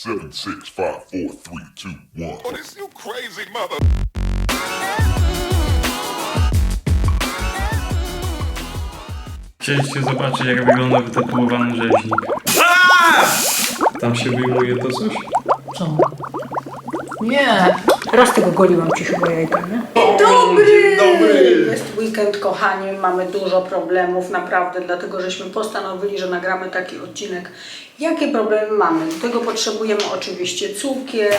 Seven, six, five, four, three, two, one. Oh, this you crazy mother. Chcieliście zobaczyć, jak wygląda wytatuowany rzeźnik. Tam się wyjmuje to coś? Co? Nie. Raz tego goliłam ci chyba jajka, nie? Dobry! Dobry! Jest weekend, kochani, mamy dużo problemów, naprawdę, dlatego żeśmy postanowili, że nagramy taki odcinek. Jakie problemy mamy? Do tego potrzebujemy oczywiście cukier,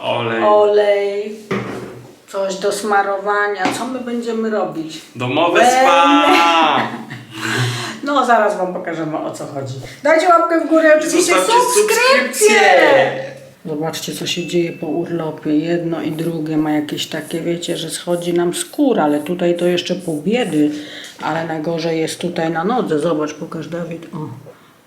Olej. olej, coś do smarowania. Co my będziemy robić? Domowe spa! No, zaraz Wam pokażemy o co chodzi. Dajcie łapkę w górę, oczywiście Zostawcie subskrypcję! subskrypcję! Zobaczcie, co się dzieje po urlopie. Jedno i drugie ma jakieś takie, wiecie, że schodzi nam skóra, ale tutaj to jeszcze pół biedy. Ale najgorzej jest tutaj na nodze. Zobacz, pokaż Dawid. O,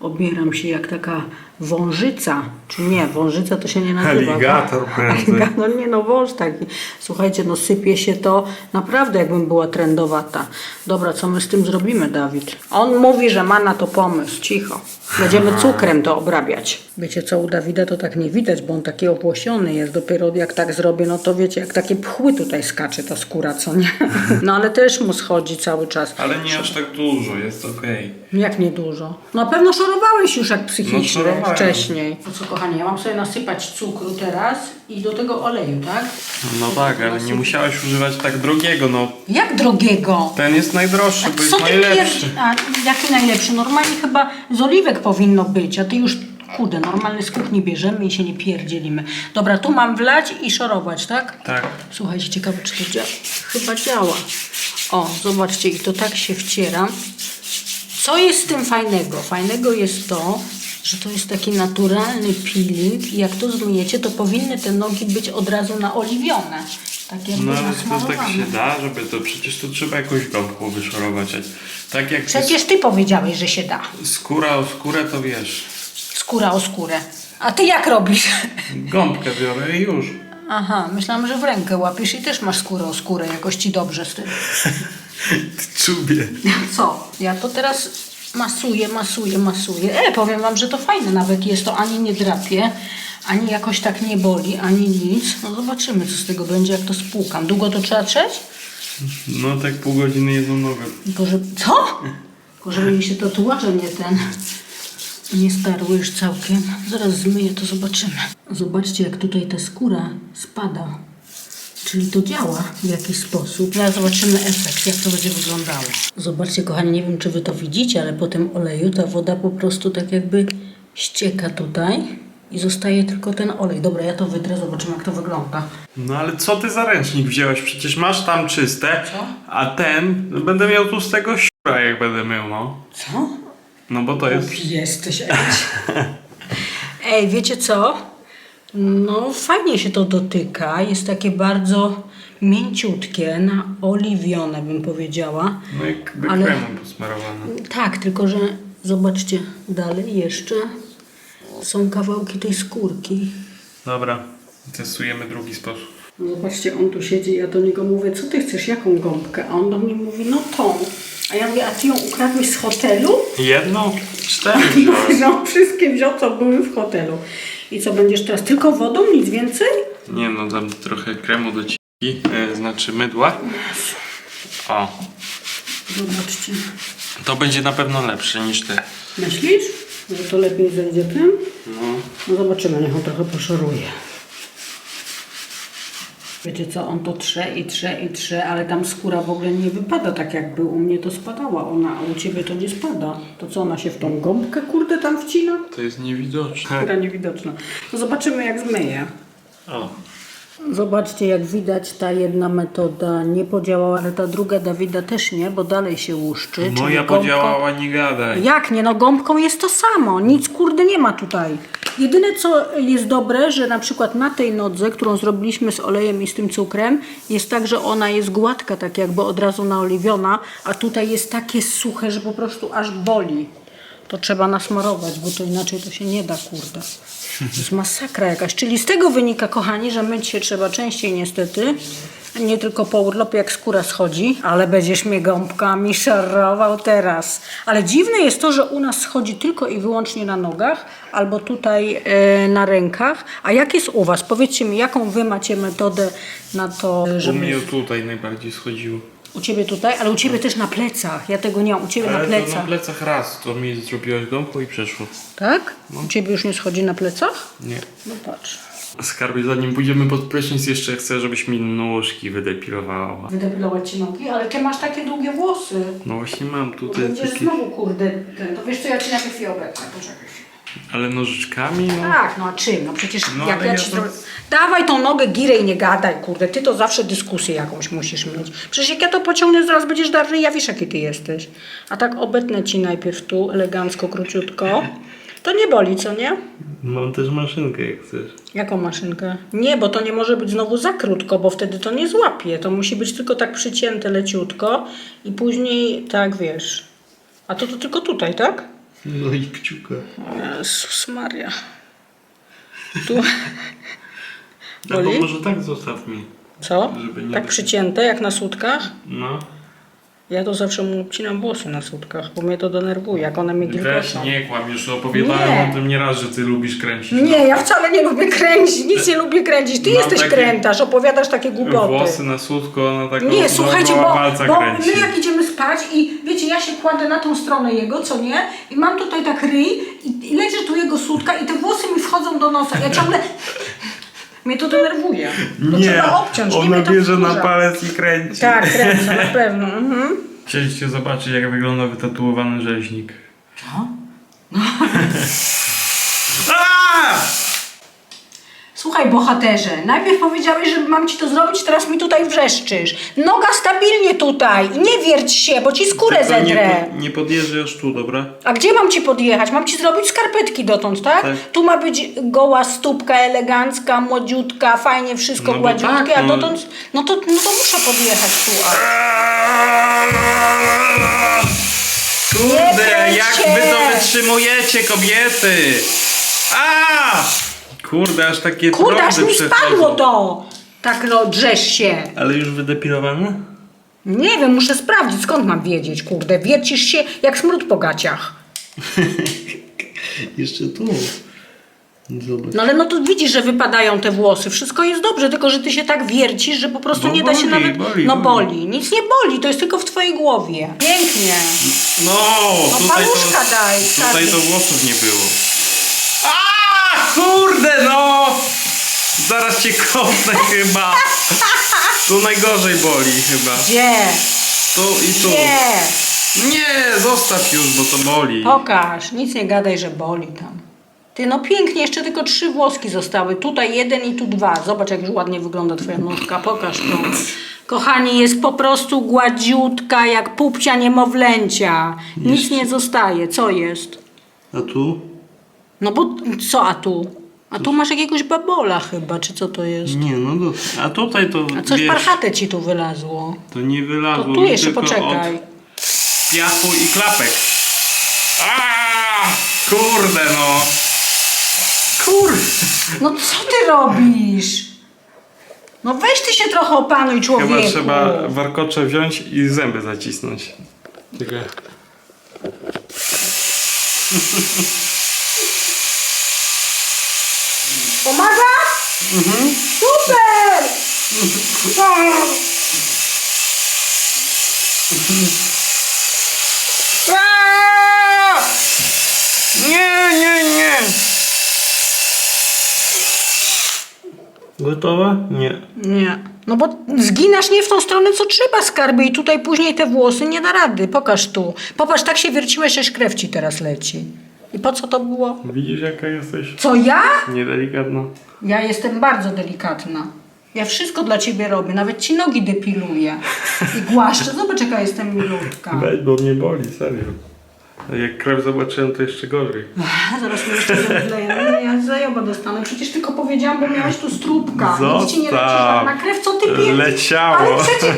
obieram się jak taka wążyca. Czy nie, wążyca to się nie nazywa. Aligator prędzej. Aliga- No nie, no wąż taki. Słuchajcie, no sypie się to naprawdę jakbym była trendowata. Dobra, co my z tym zrobimy, Dawid? On mówi, że ma na to pomysł. Cicho. Będziemy cukrem to obrabiać. Wiecie co, u Dawida to tak nie widać, bo on taki obłosiony jest. Dopiero jak tak zrobię, no to wiecie, jak takie pchły tutaj skacze ta skóra, co nie? No ale też mu schodzi cały czas. Ale nie aż tak dużo, jest okej. Jak niedużo? Na pewno szorowałeś już jak psychicznie No, szorowałem. Wcześniej. To co kochanie, ja mam sobie nasypać cukru teraz i do tego oleju, tak? No tak, ale nie musiałeś używać tak drogiego, no. Jak drogiego? Ten jest najdroższy, bo Co jest ty najlepszy. pier- A, jaki najlepszy? Normalnie chyba z oliwek powinno być, a ty już, kurde, normalny z kuchni bierzemy i się nie pierdzielimy. Dobra, tu mam wlać i szorować, tak? Tak. Słuchajcie, ciekawe czy to działa. Chyba działa. O, zobaczcie, i to tak się wciera. Co jest z tym fajnego? Fajnego jest to, że to jest taki naturalny peeling i jak to zmyjecie, to powinny te nogi być od razu naoliwione. Tak jakby No ale to tak się da, żeby to przecież to trzeba jakąś gąbką wyszorować. Tak jak Przecież ty powiedziałeś, że się da. skóra o skórę, to wiesz. Skóra o skórę. A ty jak robisz? Gąbkę biorę i już. Aha, myślałam, że w rękę łapiesz i też masz skórę o skórę. Jakoś ci dobrze z tym. Czubie. Co? Ja to teraz masuję, masuję, masuję. E, powiem wam, że to fajne nawet jest. To ani nie drapie, ani jakoś tak nie boli, ani nic. No zobaczymy, co z tego będzie, jak to spłukam. Długo to trzeba trzeć? No tak pół godziny jedną nogę. Tylko, że... Co? Tylko, żeby mi się tatuaże nie ten... Nie starły już całkiem. Zaraz zmyję, to zobaczymy. Zobaczcie, jak tutaj ta skóra spada. Czyli to działa w jakiś sposób. Teraz zobaczymy efekt, jak to będzie wyglądało. Zobaczcie, kochani, nie wiem, czy wy to widzicie, ale po tym oleju ta woda po prostu tak jakby ścieka tutaj i zostaje tylko ten olej. Dobra, ja to wytrę, zobaczymy, jak to wygląda. No ale co ty za ręcznik wziąłeś? Przecież masz tam czyste, Co? a ten no, będę miał tu z tego siura, jak będę mył, no. Co? No bo to jest... Jesteś, Ej. Ej, wiecie co? No, fajnie się to dotyka. Jest takie bardzo mięciutkie, naoliwione bym powiedziała. No jakby Ale- kremem posmarowane. Tak, tylko że zobaczcie dalej jeszcze są kawałki tej skórki. Dobra, testujemy drugi sposób. No Zobaczcie, on tu siedzi, ja do niego mówię, co ty chcesz, jaką gąbkę? A on do mnie mówi, no tą. A ja mówię, a ty ją ukradłeś z hotelu? Jedną? Cztery No, wziąłeś. no wszystkie wziął, co były w hotelu. I co, będziesz teraz tylko wodą, nic więcej? Nie no, dam trochę kremu do ciki, e, znaczy mydła. O, Zobaczcie. to będzie na pewno lepsze niż te. Myślisz, że to lepiej zejdzie tym? No. No zobaczymy, niech on trochę poszoruje. Wiecie co, on to trze i trze i trze, ale tam skóra w ogóle nie wypada tak jakby u mnie to spadała ona, a u ciebie to nie spada. To co, ona się w tą gąbkę kurde tam wcina? To jest niewidoczne. Skóra niewidoczna. No zobaczymy jak zmyje. O, Zobaczcie, jak widać, ta jedna metoda nie podziałała, ale ta druga Dawida też nie, bo dalej się łuszczy. czyli moja gąbką- podziałała, nie gadaj. Jak nie? No gąbką jest to samo. Nic kurde nie ma tutaj. Jedyne co jest dobre, że na przykład na tej nodze, którą zrobiliśmy z olejem i z tym cukrem, jest tak, że ona jest gładka, tak jakby od razu naoliwiona, a tutaj jest takie suche, że po prostu aż boli. To trzeba nasmarować, bo to inaczej to się nie da, kurde. To jest masakra jakaś. Czyli z tego wynika, kochani, że myć się trzeba częściej niestety. Nie tylko po urlopie, jak skóra schodzi, ale będziesz mnie gąbkami szarował teraz. Ale dziwne jest to, że u nas schodzi tylko i wyłącznie na nogach albo tutaj e, na rękach. A jak jest u was? Powiedzcie mi, jaką wy macie metodę na to, U żeby... mnie tutaj najbardziej schodziło. U ciebie tutaj, ale u ciebie też na plecach. Ja tego nie mam. U ciebie na Ale to plecach. na plecach raz, to mi zrobiłaś gąbką i przeszło. Tak? U ciebie już nie schodzi na plecach? Nie. No patrz. Skarbie, zanim pójdziemy pod prysznic, jeszcze chcę, żebyś mi nóżki wydepilowała. Wydepilować ci nogi, ale ty masz takie długie włosy. No właśnie mam tutaj Będziesz takie... znowu kurde ten. To wiesz co, ja ci najpierw je obecnę. Poczekaj. Ale nożyczkami, no. Tak, no a czym? No przecież No, jak ale ja ja ci to- to... Dawaj tą nogę, girę i nie gadaj, kurde. Ty to zawsze dyskusję jakąś musisz mieć. Przecież jak ja to pociągnę, zaraz będziesz dar ja wiesz jaki ty jesteś. A tak obetnę ci najpierw tu, elegancko, króciutko. To nie boli, co nie? Mam też maszynkę, jak chcesz. Jaką maszynkę? Nie, bo to nie może być znowu za krótko, bo wtedy to nie złapie. To musi być tylko tak przycięte leciutko i później tak wiesz. A to, to tylko tutaj, tak? No i kciuka. Jezus Maria. Tu. Albo Boli? może tak zostaw mi. Co? Żeby nie Tak przycięte jak na sutkach? No. Ja to zawsze mu obcinam włosy na sutkach, bo mnie to denerwuje, jak one mnie Weź, gilgoczą. nie kłam, już opowiadałem Nie. o tym nieraz, że ty lubisz kręcić. Nie, ja wcale nie lubię kręcić, nic nie lubię kręcić. Ty Mam jesteś krętarz, opowiadasz takie głupoty. Włosy na słodko, na taką Nie, słuchajcie, bo, palca bo kręci. my jak idziemy spać i wiecie, ja się kładę na tą stronę jego, co nie? I mam tutaj tak ryj i, i leży tu jego sutka i te włosy mi wchodzą do nosa. Ja ciągle... Mnie to denerwuje. To trzeba obciąć, nie ona mnie to bierze na palec i kręci. Tak, kręcę, na pewno. Mhm. Chcieliście zobaczyć, jak wygląda wytatuowany rzeźnik. Co? A! Słuchaj, bohaterze, najpierw powiedziałeś, że mam ci to zrobić, teraz mi tutaj wrzeszczysz. Noga stabilnie tutaj i nie wierć się, bo ci skórę Tylko nie, zedrę. po- nie podjeżdżasz tu, dobra? A gdzie mam ci podjechać? Mam ci zrobić skarpetki dotąd, tak? Tak. Tu ma być goła stópka, elegancka, młodziutka, fajnie wszystko No bo gładziutkie, tak, a no. dotąd, no to, no to muszę podjechać tu. A. Nie Kurde, kręć jak się! wy to wytrzymujecie, kobiety! A! Kurde, aż takie Kurde, aż mi przechodzą. spadło to! Tak no, drzesz się. Ale już wydepilowane? Nie wiem, muszę sprawdzić, skąd mam wiedzieć, kurde. Wiercisz się jak smród po gaciach. Jeszcze tu. Zobacz. No ale no to widzisz, że wypadają te włosy. Wszystko jest dobrze, tylko że ty się tak wiercisz, że po prostu Bo nie da się boli, nawet... boli, no boli. boli. Nic nie boli, to jest tylko w twojej głowie. Pięknie. No, No tutaj paluszka to, daj, tutaj to włosów nie było. Kurde no! Zaraz cię kopnę chyba. Tu najgorzej boli chyba. Gdzie? Tu i tu. Gdzie? Nie, zostaw już, bo to boli. Pokaż. Nic nie gadaj, że boli tam. Ty, no pięknie, jeszcze tylko trzy włoski zostały. Tutaj jeden i tu dwa. Zobacz, jak już ładnie wygląda twoja nóżka. Pokaż to. Kochani, jest po prostu gładziutka, jak pupcia niemowlęcia. Nic nie zostaje. Co jest? A tu? No bo co, a tu? A tu masz jakiegoś babola chyba, czy co to jest? Nie, no do... A tutaj to, A coś wiesz, parchate ci tu wylazło. to nie To wylazło. tu mi jeszcze tylko poczekaj. Od piachu i klapek. A, kurde no. Kurde. No co ty robisz? No weź ty się trochę opanuj, człowieku. Chyba trzeba warkocze wziąć i zęby zacisnąć. Czekaj. Pomaga? Super! Aaa! Nie, nie, nie. Gotowe? Nie. Nie. No bo zginasz nie w tą stronę, co trzeba, skarby. I tutaj później te włosy nie da rady. Pokaż tu. Popatrz, tak się wierciłeś, że krew ci teraz leci. I po co to było? Widzisz jaka jesteś Co ja? niedelikatna? Ja jestem bardzo delikatna. Ja wszystko dla ciebie robię, nawet ci nogi depiluję. I głaszczę. Zobacz, jaka jestem milutka. Weź, bo mnie boli, serio. A Jak krew zobaczyłem, to jeszcze gorzej. Zaraz mi jeszcze zemdleję. No ja zajoba dostanę. Przecież tylko powiedziałam, bo miałeś tu stróbka. Nic ci nie leci Zostaw. żadna krew. Co ty pierdolisz? Leciało. Ale przecież...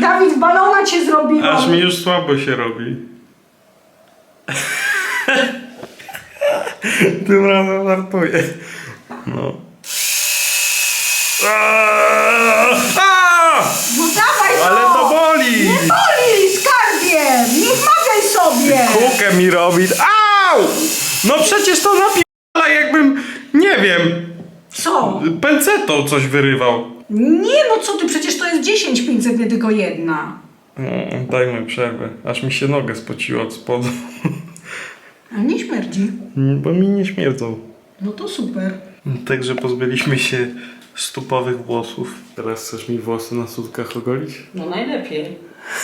Dawid, balona cię zrobiłam. Aż mi już słabo się robi. Tym razem żartuję. No. No dawaj, Ale to boli! Nie boli, skarbie! Nie wmawiaj sobie! Kółkę mi robi. Au! No przecież to napi***la jakbym, nie wiem, Co? pęcetą coś wyrywał. Nie no, co ty, przecież to jest 10 500, nie tylko jedna. No, dajmy przerwę, aż mi się nogę spociła od spodu. A nie śmierdzi. Bo mi nie śmierdzą. No to super. Także pozbyliśmy się sztupowych włosów. Teraz chcesz mi włosy na sutkach ogolić? No najlepiej.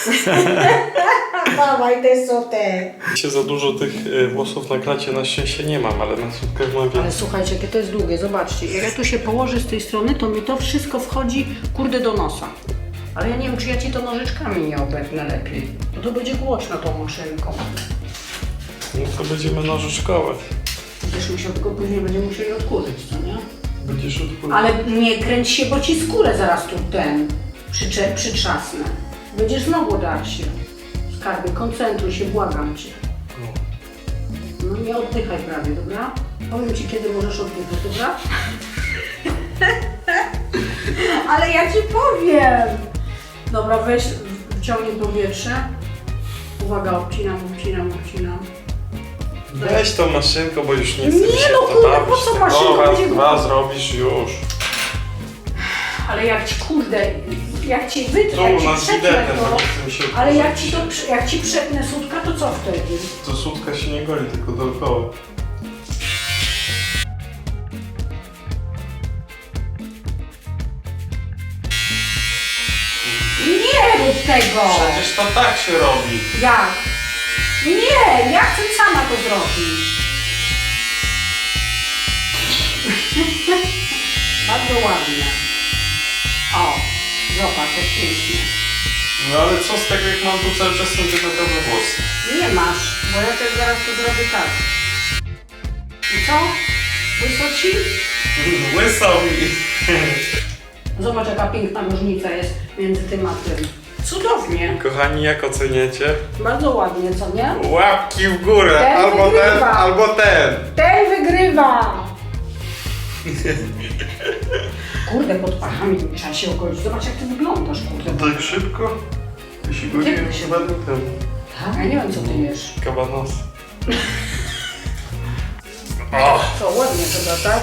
Dawaj te sotę. Się za dużo tych y, włosów na klacie na szczęście nie mam, ale na sutkach mam Ale więcej. słuchajcie, jakie to jest długie, zobaczcie. Jak ja tu się położę z tej strony, to mi to wszystko wchodzi, kurde, do nosa. Ale ja nie wiem, czy ja ci to nożyczkami nie obetnę lepiej. Bo to będzie głośno tą maszynką. No to będziemy nożyczkować. Będziesz musiał, tylko później będziemy musieli odkurzyć, co nie? Będziesz odpływał. Ale nie kręć się, bo ci skórę zaraz tu ten przycze, przytrzasnę. Będziesz znowu dar się. Skarbie, koncentruj się, błagam cię. No nie oddychaj prawie, dobra? Powiem ci, kiedy możesz oddychać, dobra? Ale ja ci powiem! Dobra, weź, wciągnij powietrze. Uwaga, obcinam, obcinam, obcinam. Weź tą maszynką, bo już nie chcę Nie, się no to kurde, bawić. po co maszynką? O, raz, Będzie dwa głupio. zrobisz już. Ale jak ci, kurde, jak ci wytrę, jak Tu ci przetnę to... nie mi się Ale jak ci, to, jak ci przetnę sutka, to co wtedy? To sutka się nie goli, tylko dookoła. Nie rób tego! Przecież to tak się robi. Jak? Nie, ja chcę sama to zrobić. Bardzo ładnie. O, zobacz, jak pięknie. No ale co z tego, jak mam tu cały czas centymetrowe włosy? Nie masz, bo ja też zaraz to zrobię tak. I co? Wysoci? Łysał mi. Zobacz, jaka piękna różnica jest między tym a tym. Cudownie. Kochani, jak oceniacie? Bardzo ładnie, co nie? Łapki w górę, Ten albo ten, wygrywa. albo ten. Ten wygrywa! Kurde, pod pachami tu trzeba się ogolić. Zobacz, jak ty wyglądasz, kurde. Tak szybko? Jeśli go nie się- chyba temu. Tak? Ja nie wiem, co ty jesz. Kabanos. Co, ładnie chyba, tak?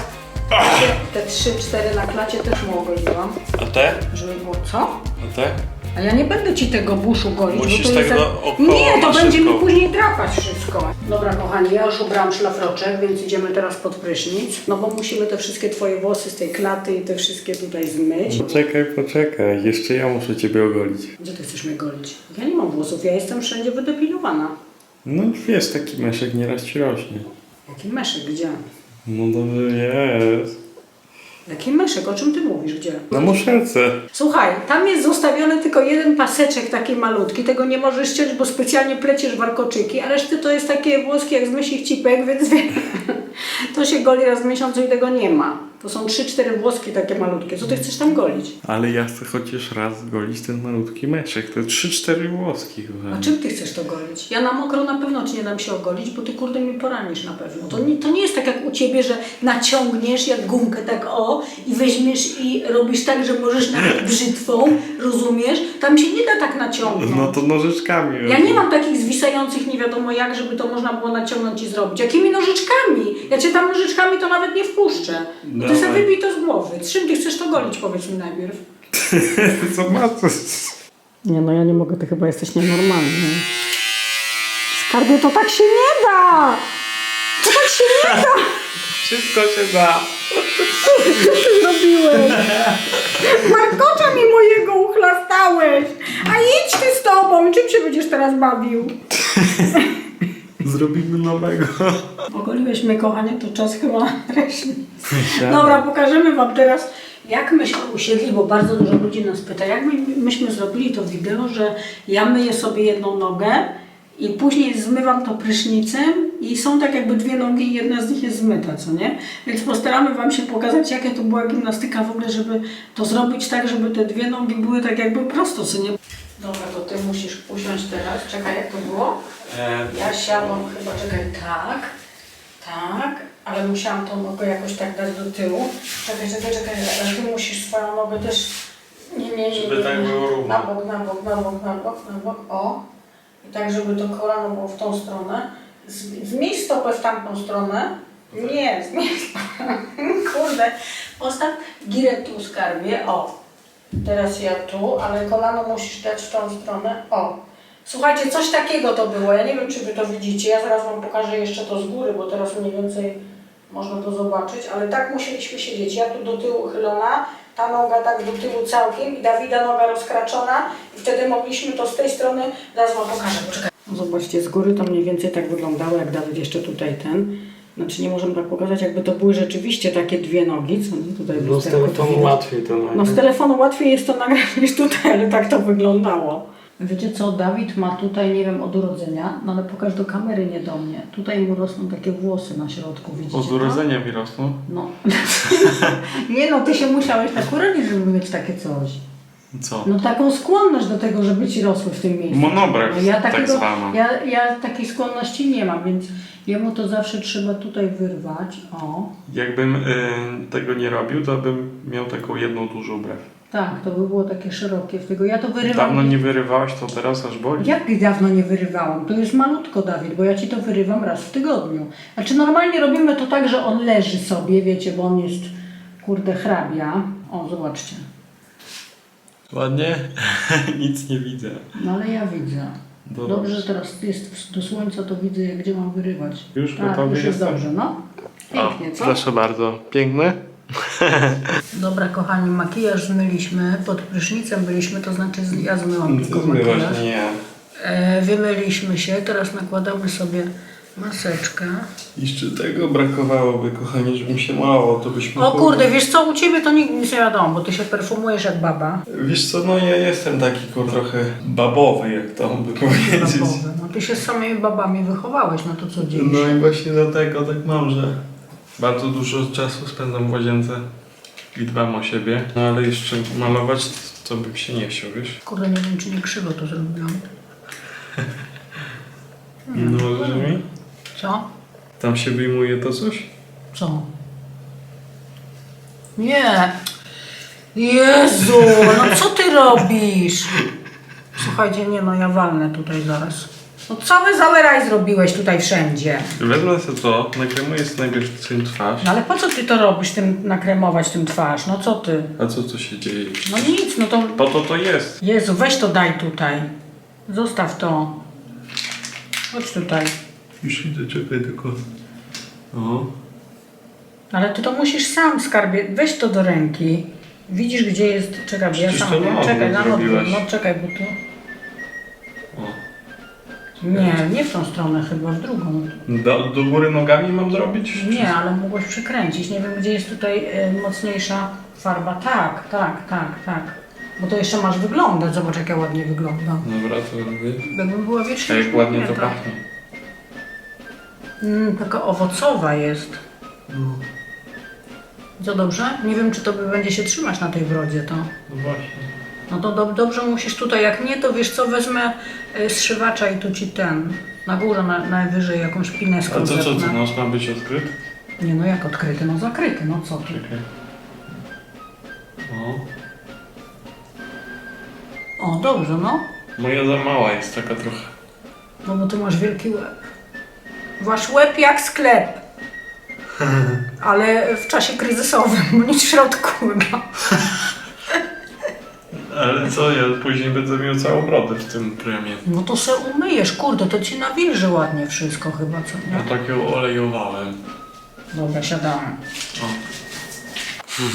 Te trzy, cztery na klacie też mu ogoliłam, A te? żeby było... Co? A te? A ja nie będę ci tego buszu golić, Musisz bo to tak jest... za- dookoła Nie, to będzie mi później drapać wszystko. Dobra, kochani, ja już ubrałam szlafroczek, więc idziemy teraz pod prysznic. No bo musimy te wszystkie twoje włosy z tej klaty i te wszystkie tutaj zmyć. Poczekaj, poczekaj. Jeszcze ja muszę ciebie ogolić. Gdzie ty chcesz mnie golić? Ja nie mam włosów, ja jestem wszędzie wydepilowana. No wiesz, taki meszek nieraz ci rośnie. Jaki meszek, gdzie? No dobrze jest. Jaki meszek, o czym ty mówisz, gdzie? Na muszelce. Słuchaj, tam jest zostawiony tylko jeden paseczek taki malutki, tego nie możesz ściąć, bo specjalnie pleciesz warkoczyki, a reszty to jest takie włoski jak z mysich cipek, więc to się goli raz w miesiącu i tego nie ma. To są 3-4 włoski takie malutkie. Co ty chcesz tam golić? Ale ja chcę chociaż raz golić ten malutki meszek. To 3-4 włoski, A kochani. czym ty chcesz to golić? Ja na mokro na pewno ci nie dam się ogolić, bo ty kurde mnie poranisz na pewno. To nie, to nie jest tak jak u ciebie, że naciągniesz jak gumkę tak o i weźmiesz i robisz tak, że możesz nawet brzytwą, rozumiesz? Tam się nie da tak naciągnąć. No to nożyczkami. Ja nie mam takich zwisających nie wiadomo jak, żeby to można było naciągnąć i zrobić. Jakimi nożyczkami? Ja cię tam nożyczkami to nawet nie wpuszczę. No ty Dawaj. sobie wybij to z głowy. Z czym ty chcesz to golić, powiedz mi najpierw. Co ma to? Nie no, ja nie mogę, ty chyba jesteś nienormalny. Skarbie, to tak się nie da! To tak się nie da! Wszystko się da. Co ty zrobiłeś? Markocza mi mojego uchlastałeś! A idź ty z tobą! Czym się będziesz teraz bawił? Zrobimy nowego. Ogoliłeś mnie, kochanie, to czas chyba reszty. Dobra, pokażemy Wam teraz, jak myśmy usiedli, bo bardzo dużo ludzi nas pyta, jak my, myśmy zrobili to wideo, że ja myję sobie jedną nogę i później zmywam to prysznicem i są tak jakby dwie nogi i jedna z nich jest zmyta, co nie? Więc postaramy Wam się pokazać, jaka to była gimnastyka w ogóle, żeby to zrobić tak, żeby te dwie nogi były tak jakby prosto, co nie? Dobra, to Ty musisz usiąść teraz. Czekaj, jak to było? Ja siadłam chyba, czekaj, tak, tak, ale musiałam tą nogę jakoś tak dać do tyłu. Czekaj, czekaj, czekaj, ale ty musisz swoją nogę też... Nie, nie, nie, Żeby nie, tak nie. było równo. Na bok, na bok, na bok, na bok, na bok, o. I tak, żeby to kolano było w tą stronę. Z- Zmień stopę w tamtą stronę. Nie, zmień Kurde. Postaw girę tu skarbie. O. Teraz ja tu, ale kolano musisz dać w tą stronę. O. Słuchajcie, coś takiego to było. Ja nie wiem, czy wy to widzicie. Ja zaraz wam pokażę jeszcze to z góry, bo teraz mniej więcej można to zobaczyć, ale tak musieliśmy siedzieć. Ja tu do tyłu chylona, ta noga tak do tyłu całkiem i Dawida noga rozkraczona i wtedy mogliśmy to z tej strony, zaraz wam pokażę, poczekaj. Zobaczcie, z góry to mniej więcej tak wyglądało, jak Dawid jeszcze tutaj ten. Znaczy nie możemy tak pokazać, jakby to były rzeczywiście takie dwie nogi, co tutaj No z telefonu widać. łatwiej to No z telefonu łatwiej jest to nagrać niż tutaj, ale tak to wyglądało. Wiecie co, Dawid ma tutaj, nie wiem, od urodzenia, no ale pokaż do kamery, nie do mnie. Tutaj mu rosną takie włosy na środku, widzicie Od to? urodzenia mi rosną. No. nie no, ty się musiałeś tak urodzić, żeby mieć takie coś. Co? No taką skłonność do tego, żeby ci rosły w tym miejscu. Monobrew, No, ja tak takiego, zwana. Ja, ja takiej skłonności nie mam, więc jemu to zawsze trzeba tutaj wyrwać. O. Jakbym y, tego nie robił, to bym miał taką jedną dużą brew. Tak, to by było takie szerokie w tego. Ja to wyrywam. Dawno nie wyrywałeś, to teraz aż boli. Jak dawno nie wyrywałam? To jest malutko, Dawid, bo ja ci to wyrywam raz w tygodniu. Znaczy normalnie robimy to tak, że on leży sobie, wiecie, bo on jest, kurde, hrabia. O, zobaczcie. Ładnie? Nic nie widzę. No ale ja widzę. Dobrze, że teraz jest w- do słońca, to widzę, gdzie mam wyrywać. Już tak, gotowy już jest jestem? dobrze, no. Pięknie, co? Proszę bardzo. Piękny? Dobra, kochani, makijaż zmyliśmy, pod prysznicem byliśmy, to znaczy ja zmyłam tylko makijaż. Nie. E, wymyliśmy się, teraz nakładamy sobie maseczkę. Jeszcze tego brakowałoby, kochanie, żebym się mało, to byśmy... O kurde, wiesz co, u Ciebie to nigdy nic nie wiadomo, bo Ty się perfumujesz jak baba. Wiesz co, no ja jestem taki kur trochę babowy, jak to by powiedzieć. Babowy. No Ty się z samymi babami wychowałeś, no to co dziś? No i właśnie dlatego tak mam, że bardzo dużo czasu spędzam w łazience i dbam o siebie. No ale jeszcze malować to bym się nie chciał, wiesz? Kurde, nie wiem, czy nie krzywo to zrobiłam. No że mi? Co? Tam się wyjmuje to coś? Co? Nie! Jezu, no co Ty robisz? Słuchajcie, nie no, ja walnę tutaj zaraz. No cały załeraj zrobiłeś tutaj wszędzie. Wezmę sobie to, nakremuję sobie najpierw tym twarz. No ale po co Ty to robisz, tym nakremować tym twarz? No co Ty? A co tu się dzieje? No nic, no to Po to to jest. Jezu, weź to daj tutaj. Zostaw to. Chodź tutaj. Już idę, czekaj tylko. O. Ale ty to musisz sam skarbie. Weź to do ręki. Widzisz gdzie jest. Czekaj, bo ja Przecież sam. to na czekaj, na odwrót. zrobiłaś. No czekaj, bo tu. o. Nie, nie w tą stronę chyba, w drugą. Do, do góry nogami mam zrobić? Nie, ale mogłeś przykręcić. Nie wiem gdzie jest tutaj e, mocniejsza farba. Tak, tak, tak, tak. Bo to jeszcze masz wyglądać. Zobacz jak ja ładnie wyglądam. Dobra, to. Jakbym była wiecznie. A jak ładnie to pachnie. Mm, taka owocowa jest. Co dobrze? Nie wiem, czy to będzie się trzymać na tej brodzie, to. No właśnie. No to do, dobrze musisz tutaj, jak nie, to wiesz co, wezmę y, zszywacza i tu ci ten, na górze na, najwyżej jakąś pineską A to co, zepnę. to nos ma być odkryty? Nie no, jak odkryty? No zakryty, no co ty. Czekaj. O. O, dobrze, no. Moja za mała jest taka trochę. No bo ty masz wielki łeb. Wasz łeb jak sklep. Ale w czasie kryzysowym, bo nic w środku chyba. Ale co, ja później będę miał całą brodę w tym premie. No to se umyjesz, kurde, to ci nawilży ładnie wszystko chyba, co Ja nie? tak ją olejowałem. Dobra, siadamy. O.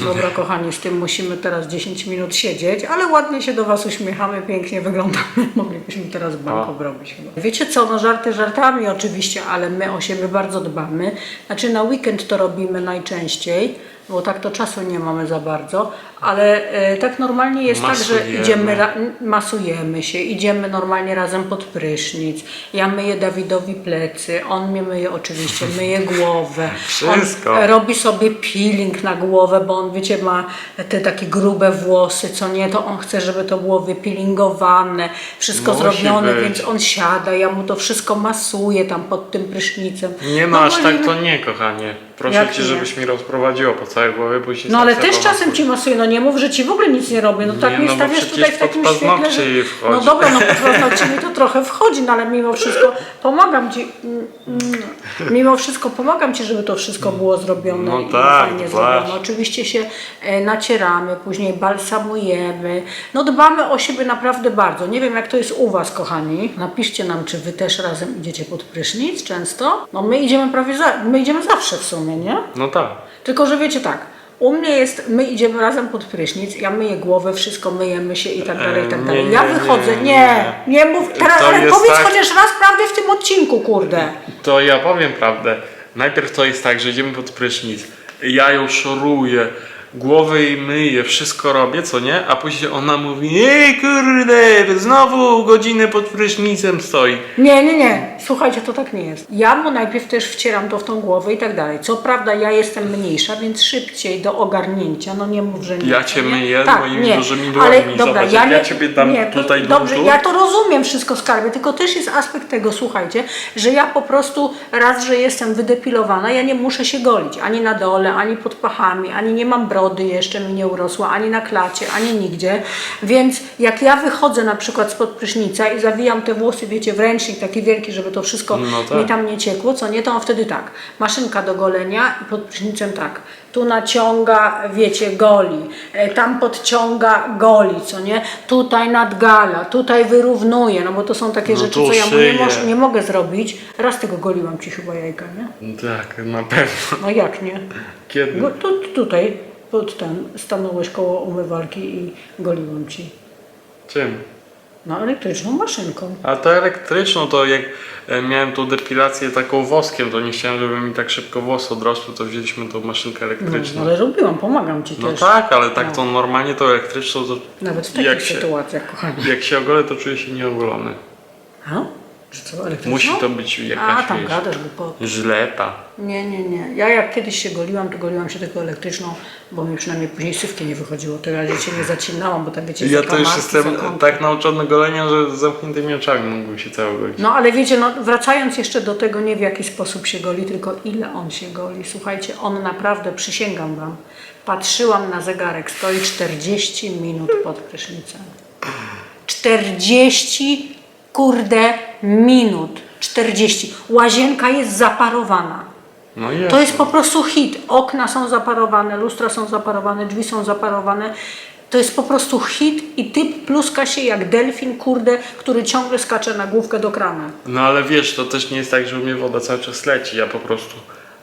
Dobra, kochani, z tym musimy teraz 10 minut siedzieć, ale ładnie się do Was uśmiechamy, pięknie wyglądamy. Moglibyśmy teraz bank obrobić chyba. Wiecie co, no żarty żartami oczywiście, ale my o siebie bardzo dbamy. Znaczy na weekend to robimy najczęściej, bo tak to czasu nie mamy za bardzo, ale e, tak normalnie jest tak, że Masujemy. idziemy, ra- masujemy się, idziemy normalnie razem pod prysznic. Ja myję Dawidowi plecy, on mnie myje oczywiście, myje głowę. Wszystko. On, robi sobie peeling na głowę, bo on wiecie ma te takie grube włosy, co nie, to on chce, żeby to było wypeelingowane, wszystko Musi zrobione, być. więc on siada, ja mu to wszystko masuję tam pod tym prysznicem. Nie no, wolimy- tak to nie, kochanie. Proszę Jak cię, nie? żebyś mi rozprowadziło po całej głowie, bo się No ale też czasem ci masuję, no nie mów, że ci w ogóle nic nie robię, no tak Nie, mnie no bo stawiasz przecież tutaj w pod takim świetle, paznokcie że... jej wchodzi. No dobra, no pod paznokcie mi to trochę wchodzi, no ale mimo wszystko pomagam ci, mm, mm, mimo wszystko pomagam ci, żeby to wszystko było zrobione No i tak, fajnie dbasz. zrobione. Oczywiście się e, nacieramy, później balsamujemy, no dbamy o siebie naprawdę bardzo. Nie wiem jak to jest u was, kochani, napiszcie nam, czy wy też razem idziecie pod prysznic często? No my idziemy prawie, za, my idziemy zawsze w sumie, nie? No tak. Tylko, że wiecie tak, u mnie jest, my idziemy razem pod prysznic, ja myję głowę, wszystko myjemy się i tak dalej, i tak dalej. ja wychodzę, nie. nie, nie mów, teraz, To ale jest powiedz tak- chociaż raz prawdę w tym odcinku, kurde. To ja powiem prawdę. Najpierw to jest tak, że idziemy pod prysznic. Ja ją szoruję, głowę jej myję, wszystko robię, co nie? A później ona mówi, ej kurde, znowu godzinę pod prysznicem stoi. Nie, nie, nie, słuchajcie, to tak nie jest. Ja mu najpierw też wcieram to w tą głowę i tak dalej. Co prawda ja jestem mniejsza, więc szybciej do ogarnięcia, no nie mów, że nie. Ja cię nie? myję Tak, moimi nie. dużymi Ale dobra, Zobacz, ja nie, ja ciebie dam nie, to- tutaj Dobrze, buntu. ja to rozumiem wszystko skarbie, tylko też jest aspekt tego, słuchajcie, że ja po prostu raz, że jestem wydepilowana, ja nie muszę się golić, ani na dole, ani pod pachami, ani nie mam brody jeszcze mi nie urosła, ani na klacie, ani nigdzie, więc jak ja wychodzę na przykład spod prysznica i zawijam te włosy, wiecie, w ręcznik taki wielki, żeby to wszystko No tak. mi tam nie ciekło, co nie, to on wtedy tak, maszynka do golenia i pod prysznicem tak, tu naciąga, wiecie, goli, e, tam podciąga, goli, co nie, tutaj nadgala, tutaj wyrównuje, no bo to są takie No rzeczy, co ja mu nie, moż, nie mogę zrobić. Raz tego goliłam Ci chyba jajka, nie? Tak, na pewno. No jak nie? Kiedy? Tu, tutaj, pod ten, stanąłeś koło umywalki i goliłam Ci. Czym? No elektryczną maszynką. A to elektryczną, to jak e, miałem tą depilację taką woskiem, to nie chciałem, żeby mi tak szybko włosy odrosły, to wzięliśmy tą maszynkę No, elektryczną. ale robiłam, pomagam Ci No też. tak, ale tak No. to normalnie to elektryczną to Nawet w takich jak się, sytuacjach, kochani. jak się ogolę, to czuję się nieogolony. A? Co, elektryczną? Musi to być A, jakaś tam wiesz, gadasz głupoty. żleta. Nie, nie, nie. Ja jak kiedyś się goliłam, to goliłam się tylko elektryczną, bo mi przynajmniej później sywki nie wychodziło. Ja się nie zacinałam, bo tam wiecie, Ja to już jestem tak nauczony golenia, że z zamkniętymi oczami mógłbym się cały golić. No ale wiecie, no, wracając jeszcze do tego, nie w jaki sposób się goli, tylko ile on się goli. Słuchajcie, on naprawdę, przysięgam Wam, patrzyłam na zegarek, stoi 40 minut pod prysznicem. 40 kurde minut. 40. Łazienka jest zaparowana. No jest. To jest po prostu hit. Okna są zaparowane, lustra są zaparowane, drzwi są zaparowane. To jest po prostu hit i typ pluska się jak delfin, kurde, który ciągle skacze na główkę do krana. No ale wiesz, to też nie jest tak, że u mnie woda cały czas leci. Ja po prostu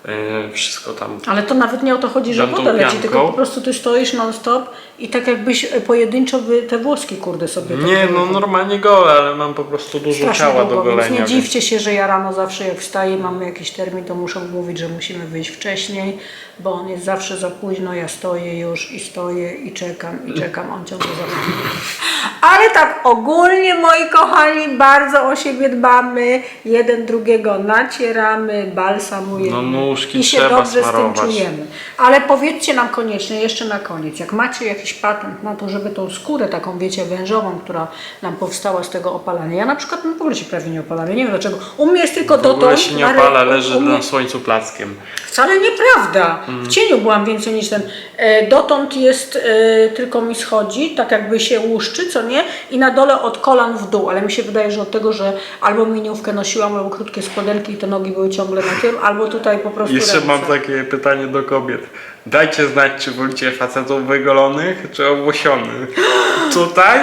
e, wszystko tam Ale to nawet nie o to chodzi, że Dam tą woda leci, pianką. tylko po prostu ty stoisz non stop i tak jakbyś e, pojedynczo by te włoski, kurde, sobie... Nie, no normalnie golę, ale mam po prostu dużo Strasznie ciała do długo, więc golenia. nie więc- dziwcie się, że ja rano zawsze jak wstaję, mamy jakiś termin, to muszę mówić, że musimy wyjść wcześniej, bo on jest zawsze za późno, ja stoję już i stoję i czekam i czekam, on ciągle za późno. Ale tak ogólnie, moi kochani, bardzo o siebie dbamy, jeden drugiego nacieramy, balsamujemy No, nóżki i się trzeba dobrze z tym smarować. czujemy. Ale powiedzcie nam koniecznie, jeszcze na koniec, jak macie jakiś patent na to, żeby tą skórę taką, wiecie, wężową, która nam powstała z tego opalania. Ja na przykład no, w ogóle się prawie nie opalam, nie wiem dlaczego. U mnie jest tylko W dotąd... ogóle się nie opala, leży mnie- na słońcu plackiem. Wcale nieprawda. W cieniu byłam więcej niż ten. E, dotąd jest, e, tylko mi schodzi, tak jakby się łuszczy, co nie? I na dole od kolan w dół, ale mi się wydaje, że od tego, że albo miniówkę nosiłam, albo krótkie spodenki i te nogi były ciągle na tym, albo tutaj po prostu Jeszcze ręce. mam takie pytanie do kobiet. Dajcie znać, czy wolicie facetów wygolonych, czy owłosionych. Tutaj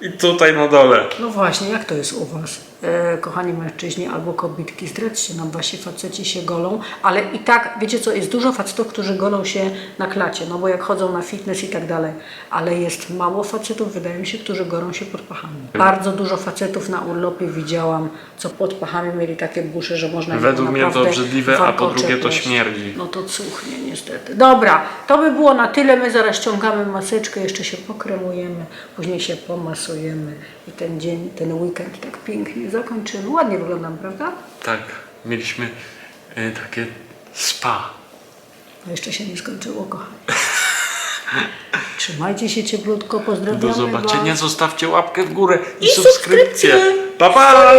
i tutaj na dole. No właśnie, jak to jest u Was, kochani mężczyźni albo kobietki? Zdradźcie nam, wasi faceci się golą, ale i tak, wiecie co, jest dużo facetów, którzy golą się na klacie, no bo jak chodzą na fitness i tak dalej, ale jest mało facetów, wydaje mi się, którzy golą się pod pachami. Bardzo dużo facetów na urlopie widziałam, co pod pachami mieli takie busze, że można Według mnie to obrzydliwe, a po drugie to śmierdzi. No to cuchnie niestety. Dobra, to by było na tyle. My zaraz ściągamy maseczkę, jeszcze się pokremujemy, później się pomasujemy i ten dzień, ten weekend tak pięknie zakończymy. Ładnie wyglądam, prawda? Tak, mieliśmy e, takie spa. No jeszcze się nie skończyło, kochani. Trzymajcie się cieplutko, pozdrawiamy Do zobaczenia, Was. zostawcie łapkę w górę i, I subskrypcję. subskrypcję. Pa, pa!